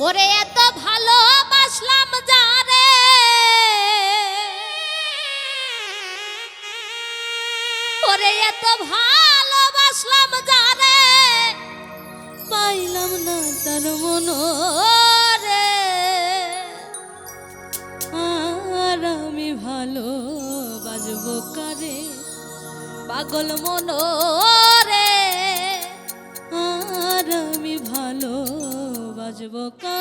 ওরে এত ভালোবাসলাম যারে। ওরে এত ভালোবাসলাম যারে। পাইলাম না তার মনোরে। আর আমি ভালোবাসবো কারে? পাগল মনো বাজব কা